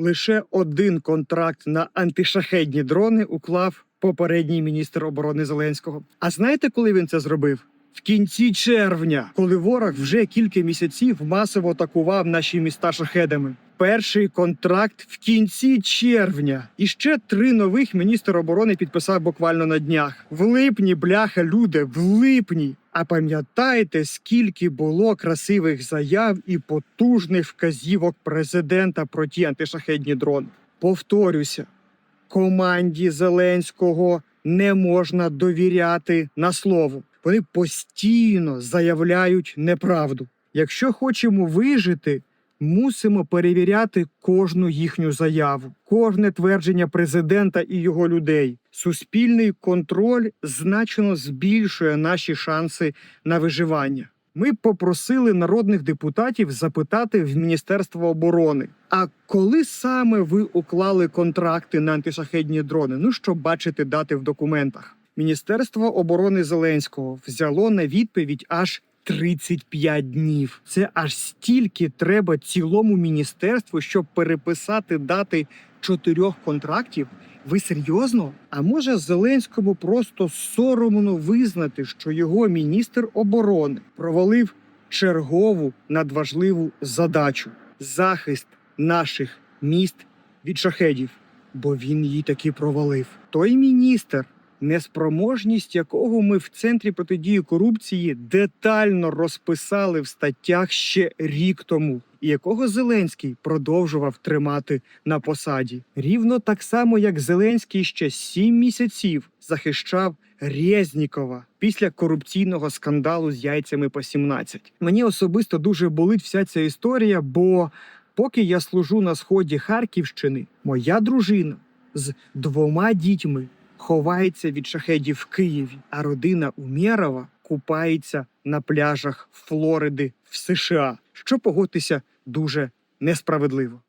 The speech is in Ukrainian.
Лише один контракт на антишахедні дрони уклав попередній міністр оборони Зеленського. А знаєте, коли він це зробив? В кінці червня, коли ворог вже кілька місяців масово атакував наші міста шахедами. Перший контракт в кінці червня. І ще три нових міністр оборони підписав буквально на днях. В липні, бляха, люди, в липні. А пам'ятаєте, скільки було красивих заяв і потужних вказівок президента про ті антишахедні дрони? Повторюся, команді Зеленського не можна довіряти на слово. Вони постійно заявляють неправду. Якщо хочемо вижити, мусимо перевіряти кожну їхню заяву, кожне твердження президента і його людей. Суспільний контроль значно збільшує наші шанси на виживання. Ми попросили народних депутатів запитати в Міністерство оборони. А коли саме ви уклали контракти на антишахедні дрони? Ну щоб бачити дати в документах. Міністерство оборони Зеленського взяло на відповідь аж 35 днів. Це аж стільки треба цілому міністерству, щоб переписати дати чотирьох контрактів. Ви серйозно? А може Зеленському просто соромно визнати, що його міністр оборони провалив чергову надважливу задачу захист наших міст від шахедів, бо він її таки провалив. Той міністр, неспроможність якого ми в центрі протидії корупції детально розписали в статтях ще рік тому, і якого Зеленський продовжував тримати на посаді, рівно так само, як Зеленський ще сім місяців захищав Резнікова після корупційного скандалу з яйцями по 17. Мені особисто дуже болить вся ця історія, бо поки я служу на сході Харківщини, моя дружина з двома дітьми ховається від шахедів в Києві, а родина Умєрова купається на пляжах Флориди в США, що погодьтеся дуже несправедливо.